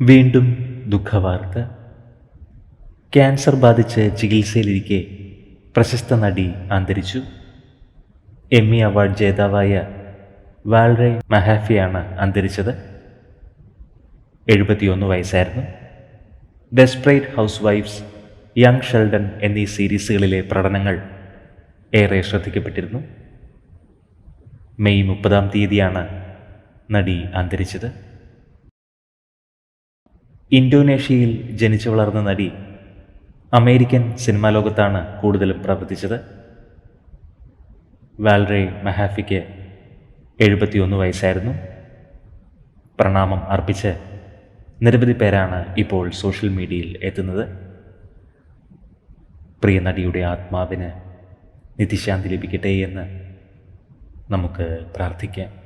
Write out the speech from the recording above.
വീണ്ടും ദുഃഖവാർത്ത. ക്യാൻസർ ബാധിച്ച് ചികിത്സയിലിരിക്കെ പ്രശസ്ത നടി അന്തരിച്ചു. എമ്മി അവാർഡ് ജേതാവായ വാൽറെ മഹാഫിയാണ് അന്തരിച്ചത്. എഴുപത്തിയൊന്ന് വയസ്സായിരുന്നു. Desperate house wives young Sheldon എന്നീ സീരീസുകളിലെ പ്രകടനങ്ങൾ ഏറെ ശ്രദ്ധിക്കപ്പെട്ടിരുന്നു. മെയ് മുപ്പതാം തീയതിയാണ് നടി അന്തരിച്ചത്. ഇന്തോനേഷ്യയിൽ ജനിച്ചു വളർന്ന നടി അമേരിക്കൻ സിനിമാ ലോകത്താണ് കൂടുതലും പ്രവർത്തിച്ചത്. വാൽറെ മഹാഫിക്ക് എഴുപത്തിയൊന്ന് വയസ്സായിരുന്നു. പ്രണാമം അർപ്പിച്ച് നിരവധി പേരാണ് ഇപ്പോൾ സോഷ്യൽ മീഡിയയിൽ എത്തുന്നത്. പ്രിയ നടിയുടെ ആത്മാവിന് നിത്യശാന്തി ലഭിക്കട്ടെ എന്ന് നമുക്ക് പ്രാർത്ഥിക്കാം.